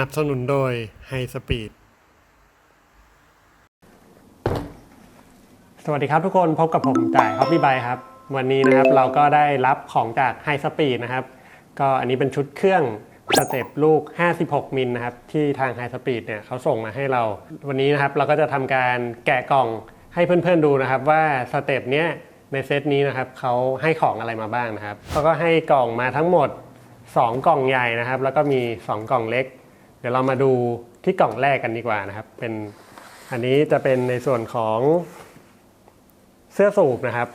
นับสนุนโดย High Speed สวัสดีครับทุกคนพบกับผมจ่ายฮอปปี้ไบครับ วันนี้นะครับเราก็ได้รับของจาก High Speed นะครับ ก็อันนี้เป็นชุดเครื่องสเต็ปลูก 56 มิลนะครับ ที่ทาง High Speed เนี่ยเขาส่งมาให้เรา วันนี้นะครับเราก็จะทำการแกะกล่องให้เพื่อนๆดูนะครับว่าสเต็ปเนี้ยในเซตนี้นะครับเขาให้ของอะไรมาบ้างนะครับเขาก็ให้กล่องมาทั้งหมด 2 กล่องใหญ่นะครับ แล้วก็มี 2 กล่องเล็ก เดี๋ยวเรามาดูที่กล่องแรกกันดีกว่านะครับ เป็นอันนี้จะเป็นในส่วนของเสื้อสูบนะครับ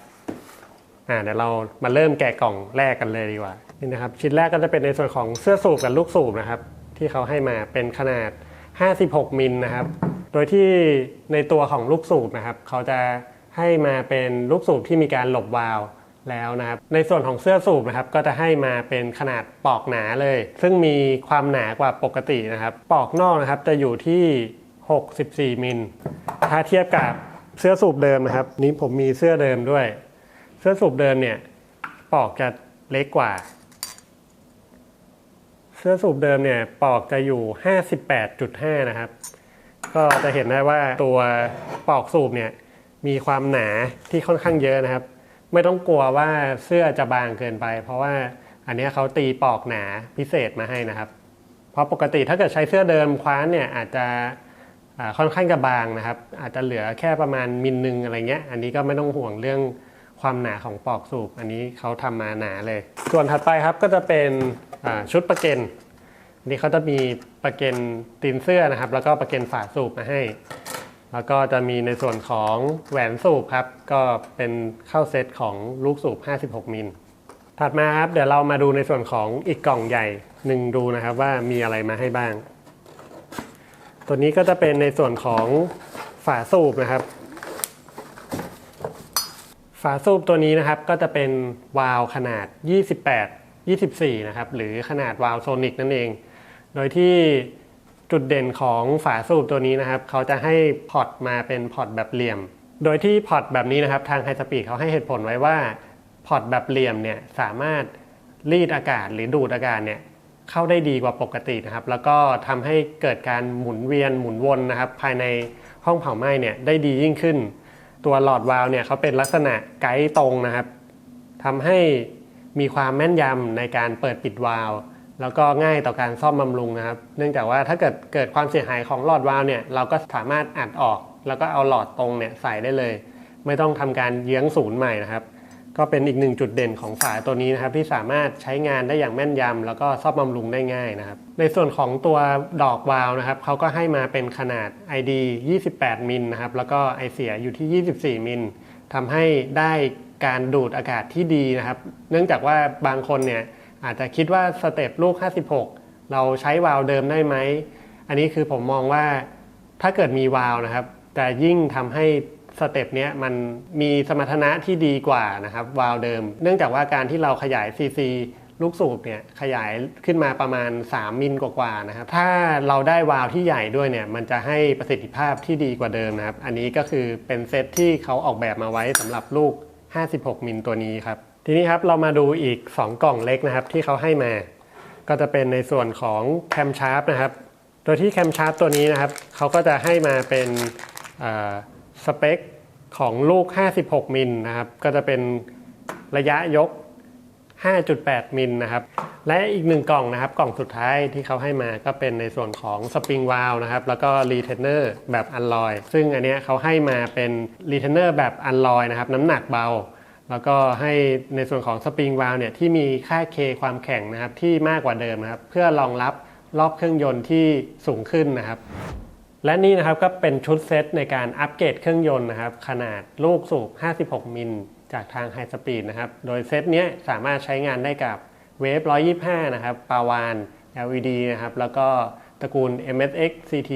อ่าเดี๋ยวเรามาเริ่มแกะกล่องแรกกันเลยดีกว่านี่นะครับ ชิ้นแรกก็จะเป็นในส่วนของเสื้อสูบกับลูกสูบนะครับ ที่เขาให้มาเป็นขนาด 56 มิลนะครับ โดยที่ในตัวของลูกสูบนะครับ เขาจะให้มาเป็นลูกสูบที่มีการหลบวาล์ว แล้วนะครับในส่วนของเสื้อสูบนะครับก็จะให้มาเป็นขนาดปอกหนาเลย ซึ่งมีความหนากว่าปกตินะครับ ปอกนอกนะครับจะอยู่ที่ 64 มิลถ้าเทียบกับเสื้อสูบเดิมนะครับ นี้ผมมีเสื้อเดิมด้วย เสื้อสูบเดิมเนี่ยปอกจะเล็กกว่า เสื้อสูบเดิมเนี่ยปอกจะอยู่ 58.5 นะครับ ก็จะเห็นได้ว่าตัวปอกสูบเนี่ยมีความหนาที่ค่อนข้างเยอะนะครับ ไม่ต้องกลัวว่าเสื้อจะบางเกินไป เพราะว่าอันนี้เขาตีปอกหนาพิเศษมาให้นะครับ เพราะปกติถ้าเกิดใช้เสื้อเดิมคว้านเนี่ยอาจจะค่อนข้างจะบางนะครับ อาจจะเหลือแค่ประมาณมิลนึงอะไรเงี้ย อันนี้ก็ไม่ต้องห่วงเรื่องความหนาของปอกสูบ อันนี้เขาทำมาหนาเลย ส่วนถัดไปครับก็จะเป็นชุดประเกนอันนี้เขาจะมีประเกนตีนเสื้อนะครับ แล้วก็ประเกนฝาสูบมาให้ แล้วก็จะมีในส่วนของแหวนสูบครับ ก็เป็นเข้าเซตของลูกสูบ 56 มิล ถัดมาครับ เดี๋ยวเรามาดูในส่วนของอีกกล่องใหญ่หนึ่งดูนะครับว่ามีอะไรมาให้บ้าง ตัวนี้ก็จะเป็นในส่วนของฝาสูบนะครับ ฝาสูบตัวนี้นะครับก็จะเป็นวาล์วขนาด 28 24 นะครับ หรือขนาดวาล์วโซนิกนั่นเอง โดยที่ จุดเด่นของฝาสูบตัวนี้นะครับ เขาจะให้พอตมาเป็นพอตแบบเหลี่ยม โดยที่พอตแบบนี้นะครับ ทางไฮสปีดเขาให้เหตุผลไว้ว่าพอตแบบเหลี่ยมเนี่ยสามารถรีดอากาศหรือดูดอากาศเนี่ยเข้าได้ดีกว่าปกตินะครับ แล้วก็ทำให้เกิดการหมุนเวียนหมุนวนนะครับ ภายในห้องเผาไหม้เนี่ยได้ดียิ่งขึ้น ตัวหลอดวาล์วเนี่ยเขาเป็นลักษณะไกด์ตรงนะครับทำให้มีความแม่นยำในการเปิดปิดวาล์ว แล้วก็ง่ายต่อการซ่อมบำรุงนะครับ เนื่องจากว่าถ้าเกิดเกิดความเสียหายของหลอดวาล์วเนี่ยเราก็สามารถอัดออก แล้วก็เอาหลอดตรงเนี่ยใส่ได้เลย ไม่ต้องทำการเยื้องศูนย์ใหม่นะครับ ก็เป็นอีกหนึ่งจุดเด่นของฝาตัวนี้นะครับ ที่สามารถใช้งานได้อย่างแม่นยำแล้วก็ซ่อมบำรุงได้ง่ายนะครับ ในส่วนของตัวดอกวาล์วนะครับเขาก็ให้มาเป็นขนาด ID 28 มิลนะครับแล้วก็ไอเสียอยู่ที่ 24 มิลทำให้ได้การดูดอากาศที่ดีนะครับ เนื่องจากว่าบางคนเนี่ย อาจจะคิดว่าสเต็ปลูก 56 เราใช้วาล์วเดิมได้ไหม อันนี้คือผมมองว่าถ้าเกิดมีวาล์วนะครับจะยิ่งทำให้สเต็ปเนี้ยมันมีสมรรถนะที่ดีกว่านะครับวาล์วเดิม เนื่องจากว่าการที่เราขยายซีซีลูกสูบเนี่ยขยายขึ้นมาประมาณ 3 มิลกว่าๆนะครับ ถ้าเราได้วาล์วที่ใหญ่ด้วยเนี่ยมันจะให้ประสิทธิภาพที่ดีกว่าเดิมนะครับ อันนี้ก็คือเป็นเซตที่เขาออกแบบมาไว้สำหรับลูก 56 มิลตัวนี้ครับ ทีนี้ครับเรามาดูอีก 2 กล่องเล็กนะครับที่เขาให้มา ก็จะเป็นในส่วนของแคมชาร์ปนะครับ โดยที่แคมชาร์ปตัวนี้นะครับเขาก็จะให้มาเป็นสเปคของลูก 56 มิลนะครับ ก็จะเป็นระยะยก 5.8 มิลนะครับ และอีกหนึ่งกล่องนะครับ กล่องสุดท้ายที่เขาให้มาก็เป็นในส่วนของสปริงวาลนะครับ แล้วก็รีเทนเนอร์แบบอัลลอย ซึ่งอันเนี้ยเขาให้มาเป็นรีเทนเนอร์แบบอัลลอยนะครับ น้ำหนักเบา แล้วก็ให้ในส่วนของสปริงวาลเนี่ยที่มีค่าเคความแข็งนะครับที่มากกว่าเดิมนะครับ เพื่อรองรับรอบเครื่องยนต์ที่สูงขึ้นนะครับ และนี่นะครับก็เป็นชุดเซตในการอัปเกรดเครื่องยนต์นะครับ ขนาดลูกสูบ 56 มิลจากทาง High Speed นะครับ โดยเซตเนี้ยสามารถใช้งานได้กับเวฟ 125 นะครับ ปาวาน LED นะครับ แล้วก็ตระกูล MSX CT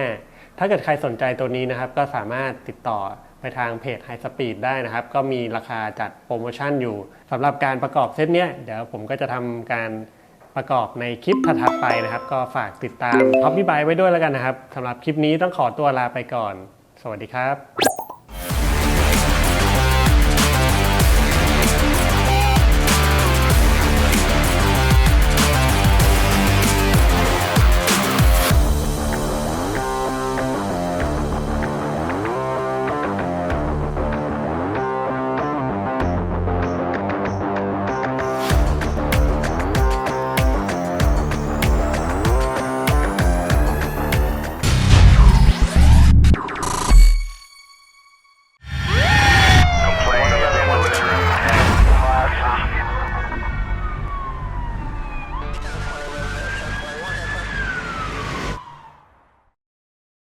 125 ถ้าเกิดใครสนใจตัวนี้นะครับ ก็สามารถติดต่อ ไปทางเพจ High Speed ได้นะครับ ก็มีราคาจัดโปรโมชั่นอยู่สำหรับการประกอบเซตเนี้ยเดี๋ยวผมก็จะทำการประกอบในคลิปถัดไปนะครับ ก็ฝากติดตามท็อปพี่ไบไว้ด้วยแล้วกันนะครับสำหรับคลิปนี้ต้องขอตัวลาไปก่อน สวัสดีครับ